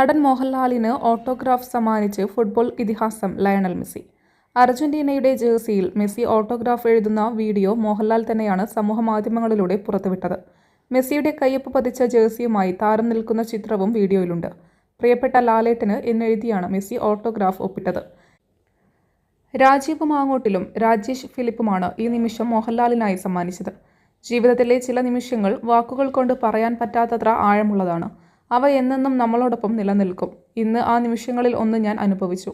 നടൻ മോഹൻലാലിന് ഓട്ടോഗ്രാഫ് സമ്മാനിച്ച് ഫുട്ബോൾ ഇതിഹാസം ലയണൽ മെസ്സി. അർജന്റീനയുടെ ജേഴ്സിയിൽ മെസ്സി ഓട്ടോഗ്രാഫ് എഴുതുന്ന വീഡിയോ മോഹൻലാൽ തന്നെയാണ് സമൂഹമാധ്യമങ്ങളിലൂടെ പുറത്തുവിട്ടത്. മെസ്സിയുടെ കയ്യൊപ്പ് പതിച്ച ജേഴ്സിയുമായി താരം നിൽക്കുന്ന ചിത്രവും വീഡിയോയിലുണ്ട്. പ്രിയപ്പെട്ട ലാലേട്ടന് എന്നെഴുതിയാണ് മെസ്സി ഓട്ടോഗ്രാഫ് ഒപ്പിട്ടത്. രാജീവ് മാങ്ങോട്ടിലും രാജേഷ് ഫിലിപ്പുമാണ് ഈ നിമിഷം മോഹൻലാലിനായി സമ്മാനിച്ചത്. ജീവിതത്തിലെ ചില നിമിഷങ്ങൾ വാക്കുകൾ കൊണ്ട് പറയാൻ പറ്റാത്തത്ര ആഴമുള്ളതാണ്. അവ എന്നെന്നും നമ്മളോടൊപ്പം നിലനിൽക്കും. ഇന്ന് ആ നിമിഷങ്ങളിൽ ഒന്ന് ഞാൻ അനുഭവിച്ചു.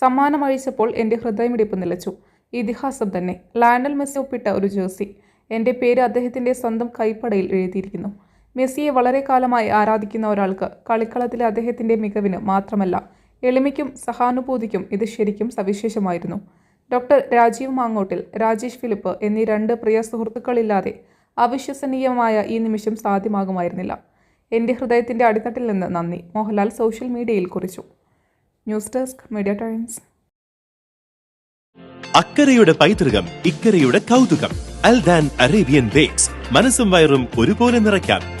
സമ്മാനം അഴിച്ചപ്പോൾ എന്റെ ഹൃദയമിടിപ്പ് നിലച്ചു. ഇതിഹാസം തന്നെ. ലാൻഡൽ മെസ്സി ഒപ്പിട്ട ഒരു ജേഴ്സി. എന്റെ പേര് അദ്ദേഹത്തിന്റെ സ്വന്തം കൈപ്പടയിൽ എഴുതിയിരിക്കുന്നു. മെസ്സിയെ വളരെ കാലമായി ആരാധിക്കുന്ന ഒരാൾക്ക് കളിക്കളത്തിലെ അദ്ദേഹത്തിന്റെ മികവിന് മാത്രമല്ല എളിമയ്ക്കും സഹാനുഭൂതിക്കും ഇത് ശരിക്കും സവിശേഷമായിരുന്നു. ഡോക്ടർ രാജീവ് മാങ്ങോട്ടിൽ രാജേഷ് ഫിലിപ്പ് എന്നീ രണ്ട് പ്രിയ സുഹൃത്തുക്കളില്ലാതെ അവിശ്വസനീയമായ ഈ നിമിഷം സാധ്യമാകുമായിരുന്നില്ല. എന്റെ ഹൃദയത്തിന്റെ അടിത്തട്ടിൽ നിന്ന് നന്ദി. മോഹൻലാൽ സോഷ്യൽ മീഡിയയിൽ കുറിച്ചു. News desk media times. അക്കരയുടെ പൈതൃകം ഇക്കരയുടെ കൗതുകം. അൽദാൻ അറേബ്യൻ ബേക്സ്. മനസ്സും വയറും ഒരുപോലെ നിറയ്ക്കാം.